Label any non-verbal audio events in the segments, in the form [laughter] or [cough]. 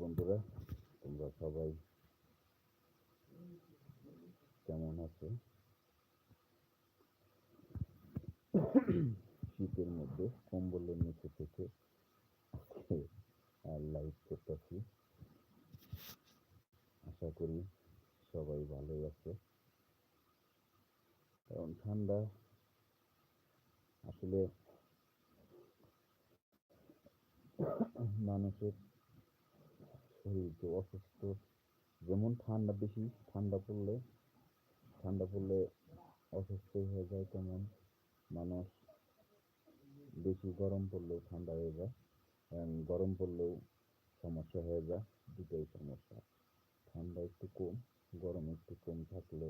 বন্ধুরা, তোমরা সবাই কেমন আছো? শীতের মধ্যে কম্বলের নিচে থেকে আজকে লাইভ করতেছি। আশা করি সবাই ভালোই আছে। কারণ ঠান্ডা আসলে মানুষের শরীরকে অসুস্থ, যেমন ঠান্ডা বেশি, ঠান্ডা পড়লে ঠান্ডা পড়লে অসুস্থ হয়ে যায় তেমন। মানুষ বেশি গরম পড়লেও ঠান্ডা হয়ে যায় গরম পড়লেও সমস্যা হয়ে যায়, দুটোই সমস্যা। ঠান্ডা একটু কম, গরম একটু কম থাকলে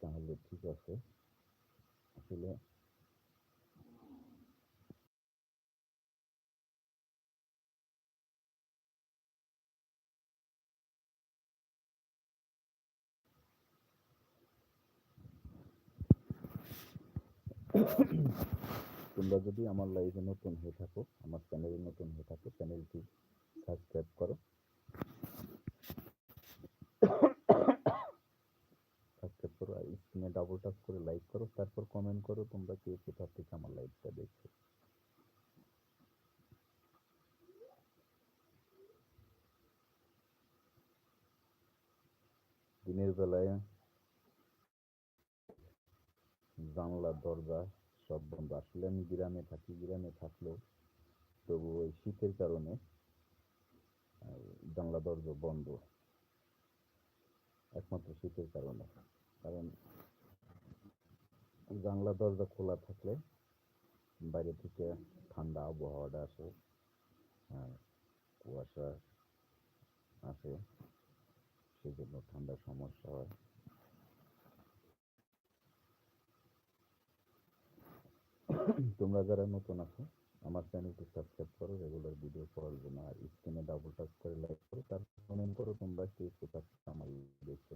তাহলে ঠিক আছে। আসলে তোমরা যদি আমার লাইভে নতুন হয়ে থাকো, আমার চ্যানেলে নতুন হয়ে থাকো চ্যানেলটি সাবস্ক্রাইব করো। সাবস্ক্রাইব করো আর স্ক্রিনে ডাবল টাচ করে লাইক করো, তারপর কমেন্ট করো তোমরা কে কোথা থেকে আমার লাইভটা দেখছ। দিনের বেলায় জানলা দরজা, সব বন্ধ। আসলে আমি গ্রামে থাকি, গ্রামে থাকলেও তবু ওই শীতের কারণে জানলা দরজা বন্ধ। একমাত্র শীতের কারণে। কারণ জানলা দরজা খোলা থাকলে বাইরে থেকে ঠান্ডা আবহাওয়াটা আসে কুয়াশা আসে, সেজন্য ঠান্ডার সমস্যা হয়। [coughs] তোমরা যারা নতুন আছো, আমার চ্যানেলটি সাবস্ক্রাইব করো রেগুলার ভিডিও পাওয়ার জন্য, আর স্ক্রিনে ডাবল টাচ করে লাইক করো, তারপর কমেন্ট করো তোমরা কে কোথা আমার দেখছ।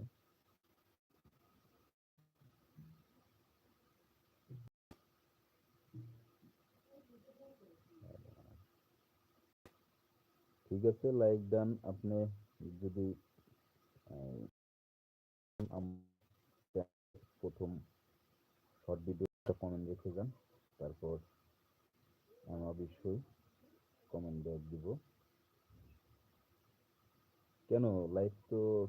ঠিক আছে লাইক ডান আপনি যদি প্রথম শর্ট ভিডিওটা কমেন্ট রেখে যান। তারপর আমি অবশ্যই কমেন্ট ব্যাক দিব। কেন? লাইভ তো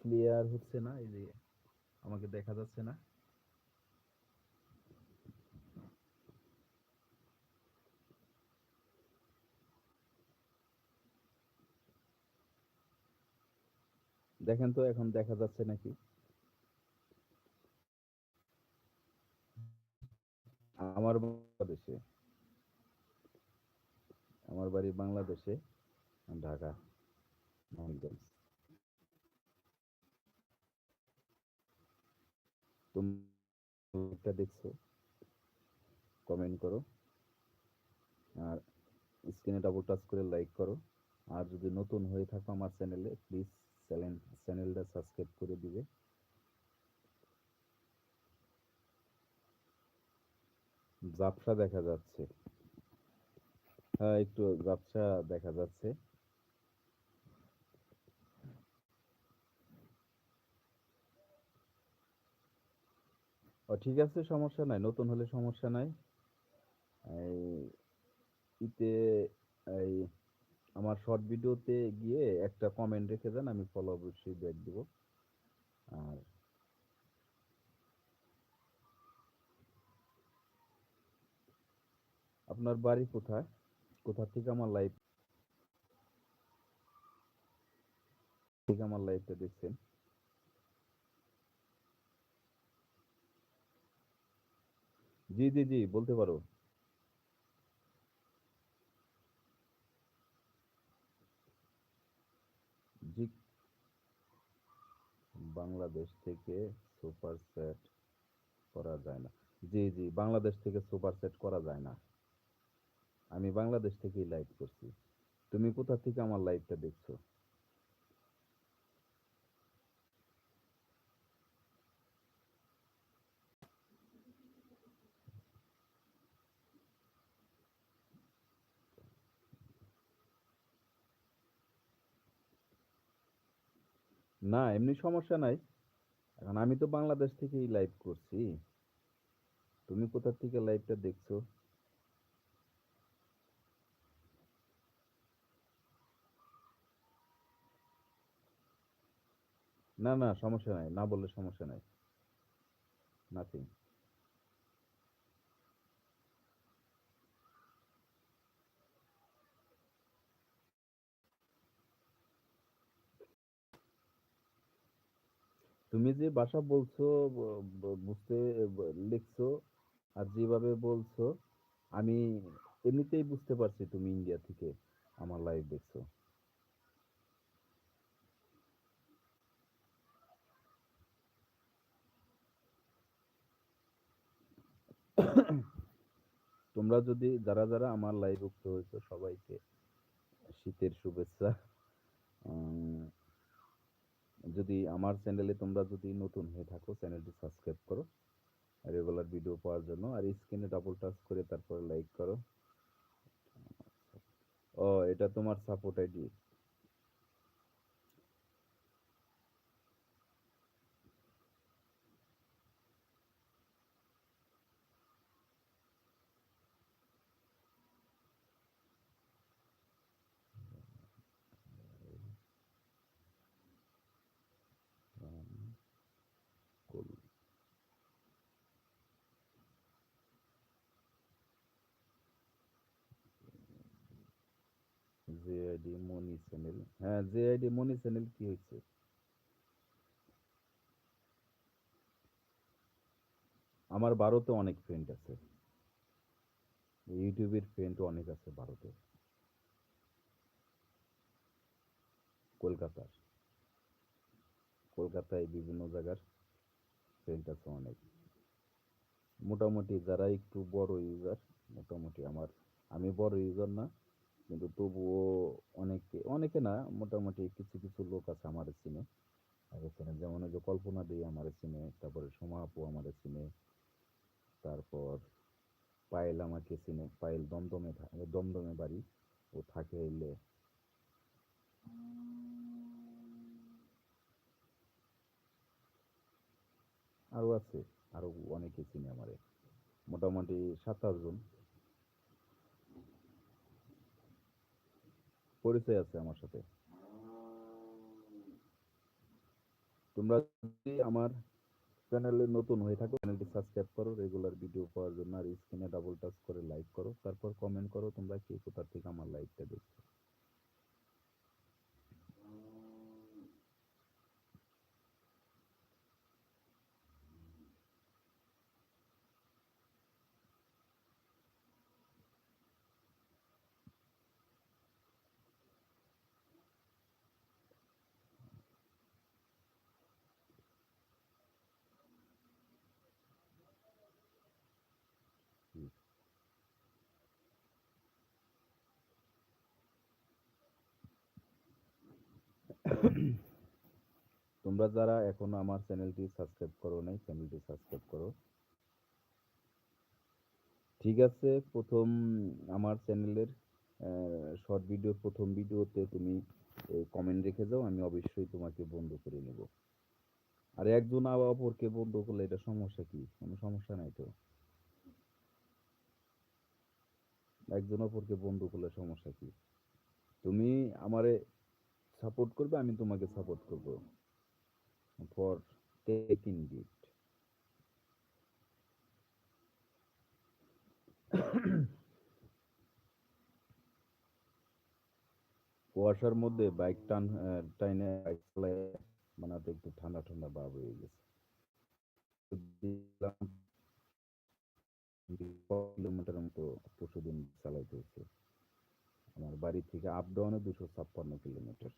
ক্লিয়ার হচ্ছে না, এই যে আমাকে দেখা যাচ্ছে না। দেখেন তো এখন দেখা যাচ্ছে নাকি? আমার বাংলাদেশে, আমার বাড়ি বাংলাদেশে, ঢাকা মানিকগঞ্জ তোমরা দেখছ কমেন্ট করো, আর স্ক্রিনে ডাবল টাচ করে লাইক করো। আর যদি নতুন হয়ে থাকো আমার চ্যানেলে প্লিজ চ্যানেল চ্যানেলটা সাবস্ক্রাইব করে দিবে। ঝাপসা দেখা যাচ্ছে। হ্যাঁ একটু ঝাপসা দেখা যাচ্ছে। ও, ঠিক আছে, সমস্যা নাই, নতুন হলে সমস্যা নাই। ইতে, এই আমার শর্ট ভিডিওতে গিয়ে একটা কমেন্ট রেখে দেন, আমি ফলো অবশ্যই ব্যাক দিব। আর আপনার বাড়ি কোথায়? কোথা থেকে আমার লাইভ থেকে আমার লাইভটা দেখছেন? জি জি জি, বলতে পারো। জি, বাংলাদেশ থেকে সুপার সেট করা যায় না। জি জি, বাংলাদেশ থেকে সুপার সেট করা যায় না। আমি বাংলাদেশ থেকেই লাইভ করছি। তুমি কোথা থেকে আমার লাইভটা দেখছ? না, এমনি সমস্যা নাই। এখন আমি তো বাংলাদেশ থেকেই লাইভ করছি। তুমি কোথা থেকে লাইভটা দেখছ? না না, সমস্যা নাই, না বললে সমস্যা নাই। নাথিং তুমি যে ভাষা বলছো বুঝতে লিখছো আর যেভাবে বলছো, আমি এমনিতেই বুঝতে পারছি তুমি ইন্ডিয়া থেকে আমার লাইভ দেখছ। তোমরা যদি, যারা যারা আমার লাইভ উক্ত হয়েছো, সবাইকে শীতের শুভেচ্ছা। যদি আমার চ্যানেলে তোমরা যদি নতুন হয়ে থাকো চ্যানেলটি সাবস্ক্রাইব করো রেগুলার ভিডিও পাওয়ার জন্য। আর স্ক্রিনে ডাবল টাচ করে তারপরে লাইক করো। ও, এটা তোমার support ID J ID Moni channel হ্যাঁ জে আইডি মনি চ্যানেল কি হয়েছে? আমার ভারতে অনেক ফ্রেন্ড আছে। ইউটিউবের ফ্রেন্ড অনেক আছে ভারতে কলকাতার। কলকাতায় বিভিন্ন জায়গার ফ্রেন্ড আছে অনেক। মোটামুটি যারা একটু বড় ইউজার মোটামুটি আমার, আমি বড় ইউজার না কিন্তু তবুও অনেকে অনেকে না, মোটামুটি কিছু কিছু লোক আছে আমার চিনে এখানে যেমন যে কল্পনা দিয়ে আমার চিনে তারপরে সোমা আপু আমার চিনে তারপর পায়েল আমাকে চিনে পায়েল দমদমে দমদমে বাড়ি, ও থাকে হইলে আরও আছে আরও অনেকে চিনে আমারে। মোটামুটি সাত আটজন পরিচয় আছে আমার সাথে। তোমরা যদি আমার চ্যানেলে নতুন হয়ে থাকো চ্যানেলটি সাবস্ক্রাইব করো রেগুলার ভিডিও পাওয়ার জন্য আর স্ক্রিনে ডাবল টাচ করে লাইক করো, তারপর কমেন্ট করো, তোমরা কে কোথা থেকে আমার লাইভটা দেখছ। তোমরা যারা এখনও আমার চ্যানেলটি সাবস্ক্রাইব করো নাই, চ্যানেলটি সাবস্ক্রাইব করো। ঠিক আছে, প্রথম আমার চ্যানেলের শর্ট ভিডিওর প্রথম ভিডিওতে তুমি কমেন্ট রেখে যাও, আমি অবশ্যই তোমাকে বন্ধ করে নেব। আর একজন আবার অপরকে বন্ধ করলে এটা সমস্যা কি? কোনো সমস্যা নাই তো? একজন অপরকে বন্ধ করলে সমস্যা কি? তুমি আমারে সাপোর্ট করবে, আমি তোমাকে সাপোর্ট করব। ফর টেকিং গিফট কুয়াশার মধ্যে বাইক টান টাইনে বাইক চালায়, বানাতে একটু ঠান্ডা ঠান্ডা ভাব হয়ে গেছে। কিলোমিটার মতো পরশু দিন চালাইতে হচ্ছে আমার বাড়ি থেকে আপ ডাউনে দুশো ছাপ্পান্ন কিলোমিটার।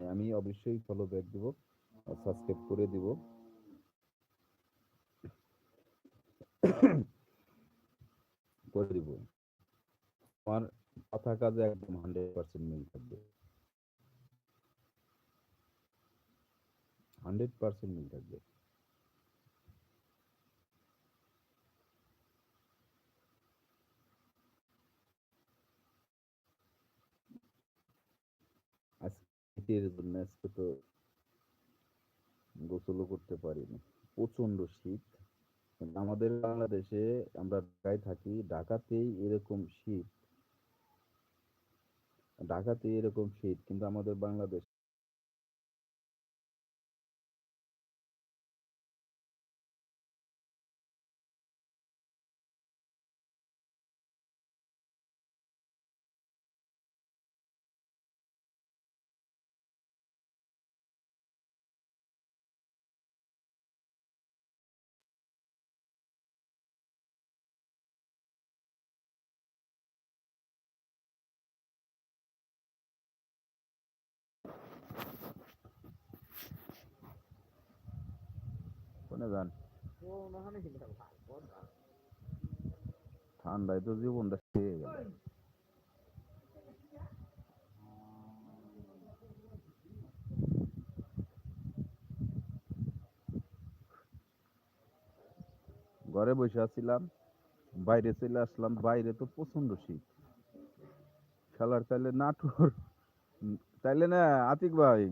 আমি অবশ্যই ফলো ব্যাক দিব সাবস্ক্রাইব করে দিব। করে দিব। আমার কথা কাজে একদম হান্ড্রেড পার্সেন্ট মিল থাকবে। হান্ড্রেড পার্সেন্ট মিল থাকবে আজকে শীতের জন্য আজকে তো গোসলও করতে পারিনি। প্রচণ্ড শীত। আমাদের বাংলাদেশে আমরা ঢাকায় থাকি, ঢাকাতেই এরকম শীত। ঢাকাতে এরকম শীত, কিন্তু আমাদের বাংলাদেশ যান। ঠান্ডায় তো জীবনটা খেয়ে গেল। ঘরে বসে আছিলাম, বাইরে চলে আসলাম, বাইরে তো প্রচণ্ড শীত। খেলার তাইলে নাটোর তাইলে না আতিক ভাই,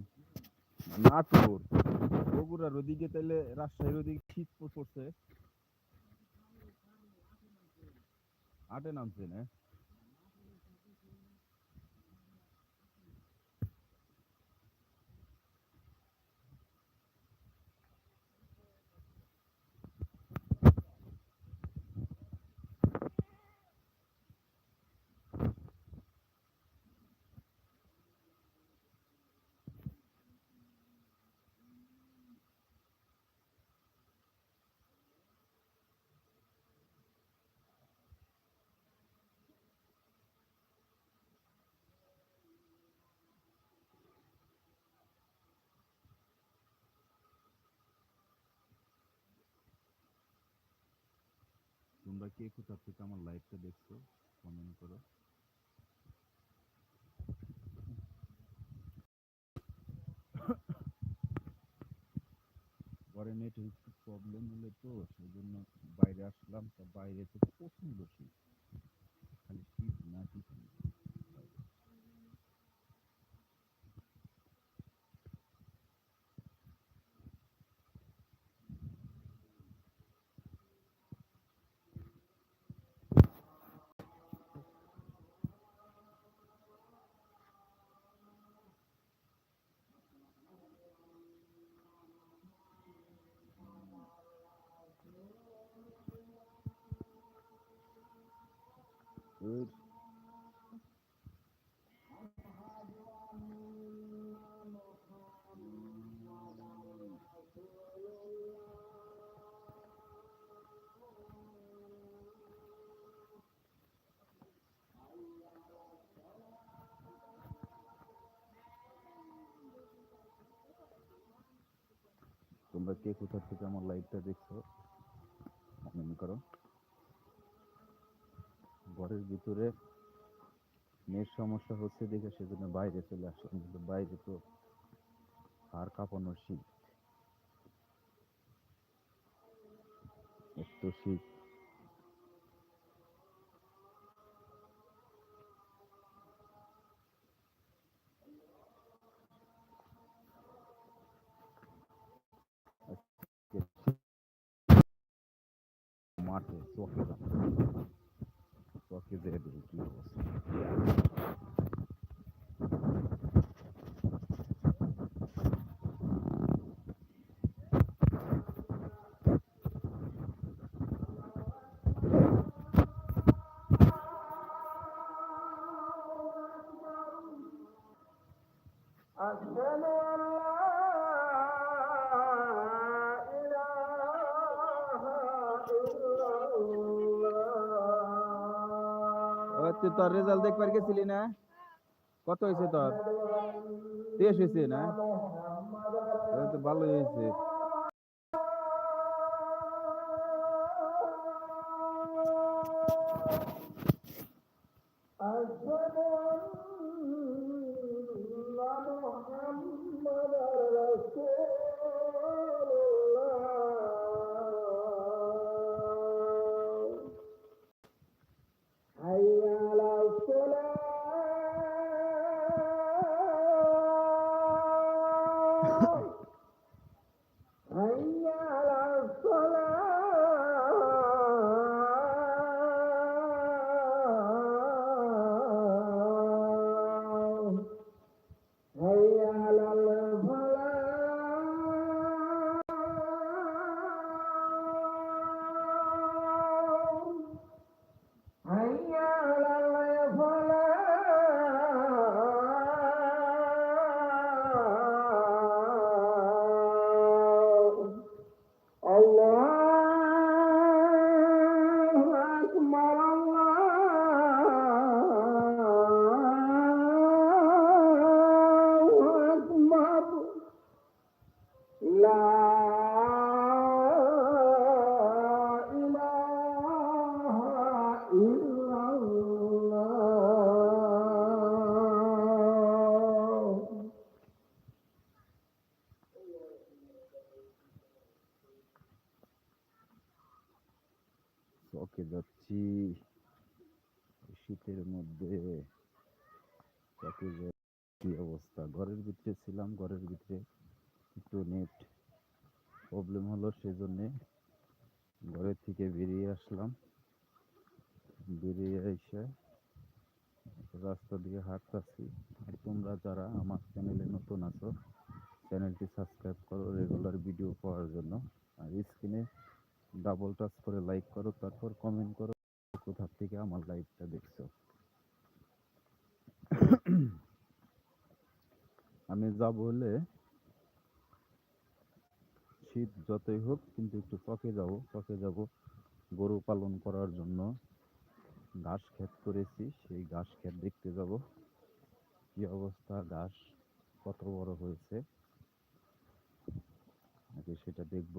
নাটোর। বগুড়ার ওদিকে তাহলে রাজশাহীর ওদিকে শীত পড়ছে। আটে নামছে না? তোমরা কে কোথা থেকে আমার লাইভটা দেখছ? কমেন্ট করো। ঘরে নেট একটু প্রবলেম হলে তো সেই জন্য বাইরে আসলাম, তা বাইরে তো প্রচণ্ড শীত। খালি শীত না কিছু ওই তোমরা কে কোথা থেকে আমার লাইভটা দেখছ? কমেন্ট করো। ঘরের ভিতরে মেয়ের সমস্যা হচ্ছে দেখে সেজন্য বাইরে চলে আসলাম। কিন্তু বাইরে তো আর কাঁপানো শীত। এত শীত। মাঠে চকে أشهد أن لا إله إلا الله তুই তোর রেজাল্ট দেখবার গেছিলি না কত হয়েছে তোর তেইশ হয়েছে না তাহলে তো ভালোই হয়েছে mother বেরিয়ে এসে রাস্তা দিয়ে হাঁটতাছি। আর তোমরা যারা আমার চ্যানেলে নতুন আছো চ্যানেলটি সাবস্ক্রাইব করো রেগুলার ভিডিও পাওয়ার জন্য। আর স্ক্রিনে ডাবল টাচ করে লাইক করো, তারপর কমেন্ট করো, কোথা থেকে আমার লাইভটা দেখছ। আমি যাব হলে শীত যতই হোক, কিন্তু একটু চকে যাব চকে যাব গরু পালন করার জন্য। ঘাস ক্ষেত করেছি, সেই ঘাস ক্ষেত দেখতে যাব। কি অবস্থা ঘাস কত বড় হয়েছে? আগে সেটা দেখব।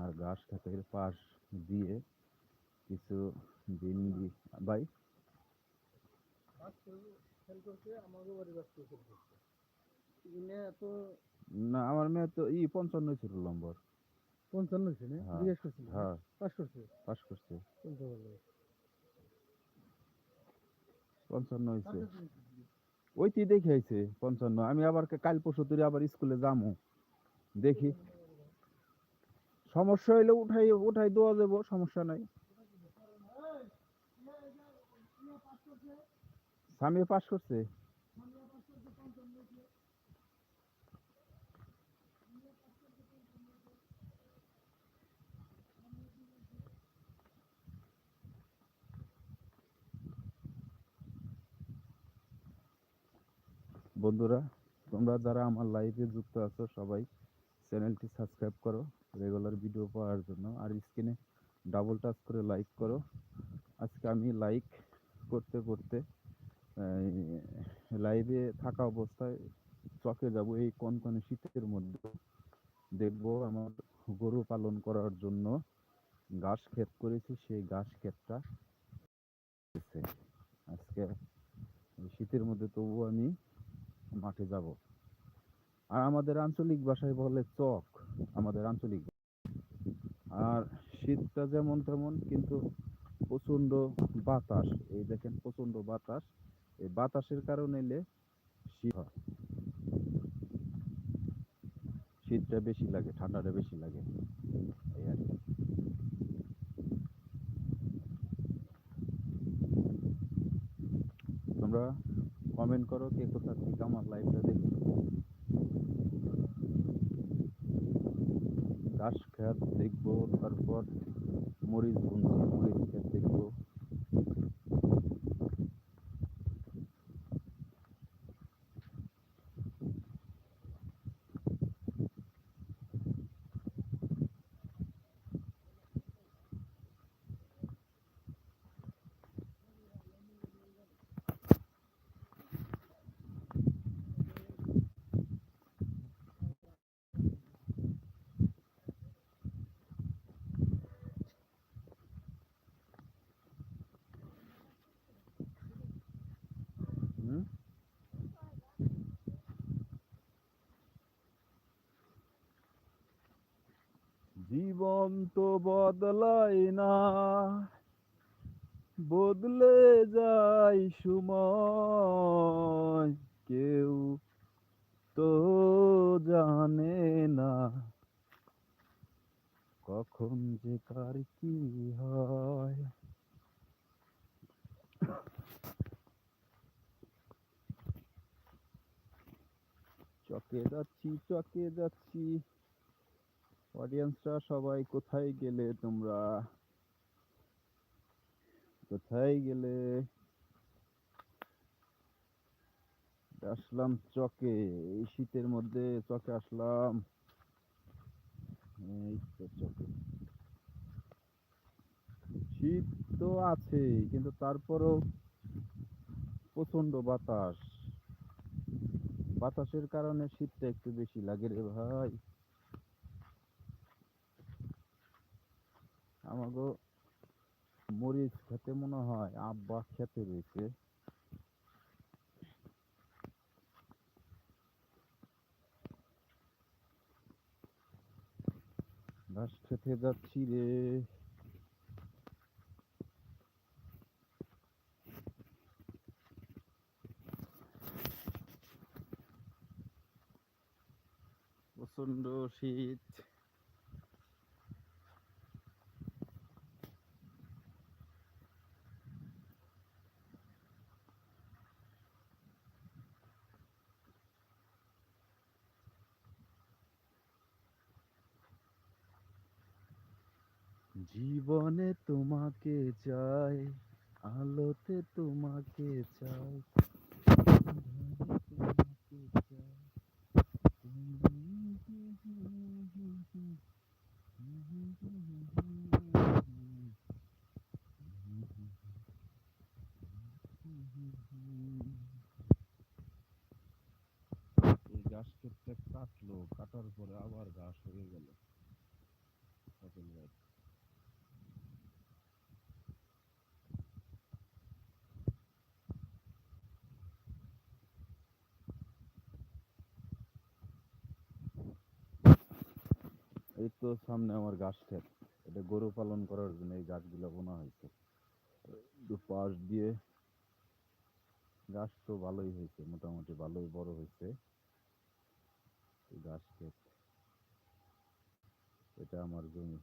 আর ঘাস খেতের পাশ দিয়ে কিছু ভিন্ডি ভাই না, আমার মেয়ে তো ই পঞ্চান্ন ছিল নম্বর। পঞ্চান্ন হ্যাঁ, জিজ্ঞেস হ্যাঁ। পাস করছে? পাস করছে। পঞ্চান্ন হয়েছে। দেখে আইছে পঞ্চান্ন। আমি আবার কা- কাল পরশু তুই আবার স্কুলে যামু। দেখি। সমস্যা হইলে উঠাই উঠাই দেওয়া যাব সমস্যা নাই। স্বামী পাস করছে? বন্ধুরা, তোমরা যারা আমার লাইভে যুক্ত আছো সবাই চ্যানেলটি সাবস্ক্রাইব করো রেগুলার ভিডিও পাওয়ার জন্য। আর স্ক্রিনে ডাবল টাচ করে লাইক করো। আজকে আমি লাইক করতে করতে লাইভে থাকা অবস্থায় চকে যাব এই কনকনে শীতের মধ্যে। দেখব আমার গরু পালন করার জন্য ঘাস ক্ষেত করেছি, সেই ঘাস ক্ষেতটা আজকে শীতের মধ্যে তবু আমি মাঠে যাব। আর আমাদের আঞ্চলিক ভাষায় বলে চক, আমাদের আঞ্চলিক আর শীতটা যেমন তেমন, কিন্তু প্রচণ্ড বাতাস। এই দেখেন প্রচণ্ড বাতাস। এই বাতাসের কারণে এলে শীত হয়। শীতটা বেশি লাগে, ঠান্ডাটা বেশি লাগে। এই আর কি। তোমরা কমেন্ট করো কে কোথা থেকে আমার লাইভটা দেখো ঘাস খেত দেখব, তারপর মরিচ বুনছি মরিচ ক্ষেত দেখব জীবন তো বদলায় না। বদলে যায় সময়, কেউ তো জানে না কখন যে কার কি হয়। চকে যাচ্ছি চকে যাচ্ছি। অডিয়েন্সরা সবাই কোথায় গেলে তোমরা? কোথায় গেলে? আসলাম চকে, এই শীতের মধ্যে চকে আসলাম। চকে। শীত তো আছেই কিন্তু তারপরও প্রচণ্ড বাতাস। বাতাসের কারণে শীতটা একটু বেশি লাগে রে ভাই। আমাগো মরিচ খেতে মনে হয় আব্বা খেতে রয়েছে। ঘাস খেতে যাচ্ছি রে। প্রচণ্ড শীত। জীবনে তোমাকে চাই আলোতে তোমাকে চাই তোমাকে চাই। এই ঘাস ক্ষেতটা কাটলো কাটার পরে আবার ঘাস হয়ে গেল সকল গাছ এই তো সামনে আমার ঘাস ক্ষেত এটা গরু পালন করার জন্য এই গাছগুলো বোনা হয়েছে। পাশ দিয়ে গাছ তো ভালোই হয়েছে, মোটামুটি ভালোই বড় হয়েছে গাছ ক্ষেত। এটা আমার জমি।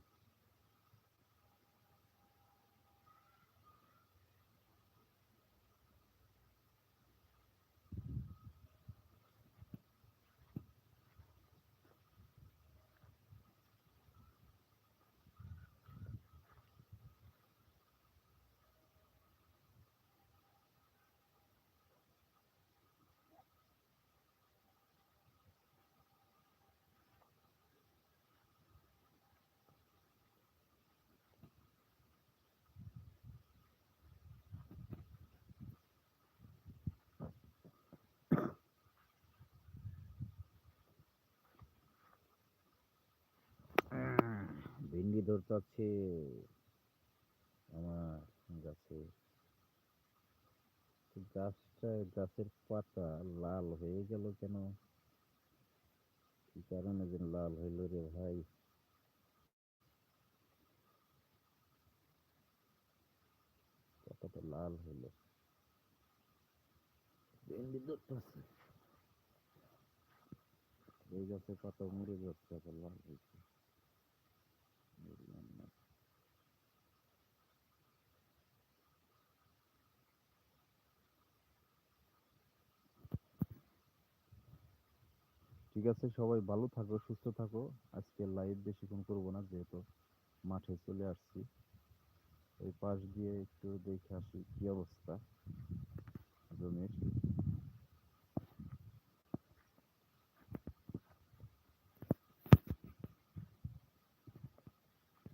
ধরতে আছে আমার গাছে। গাছটা, গাছের পাতা লাল হয়ে গেল কেন? কি কারণে যেন লাল হইল রে ভাই? পাতাটা লাল হইল। ভেন্ডি ধরতে আছে। এই গাছের পাতা মরে যাচ্ছে লাল হয়েছে ঠিক আছে, সবাই ভালো থাকো, সুস্থ থাকো। আজকে লাইভ বেশিক্ষণ করব না, যেহেতু মাঠে চলে আসছি। এই পাশ দিয়ে একটু দেখে আসি কি অবস্থা। আচ্ছা, জমির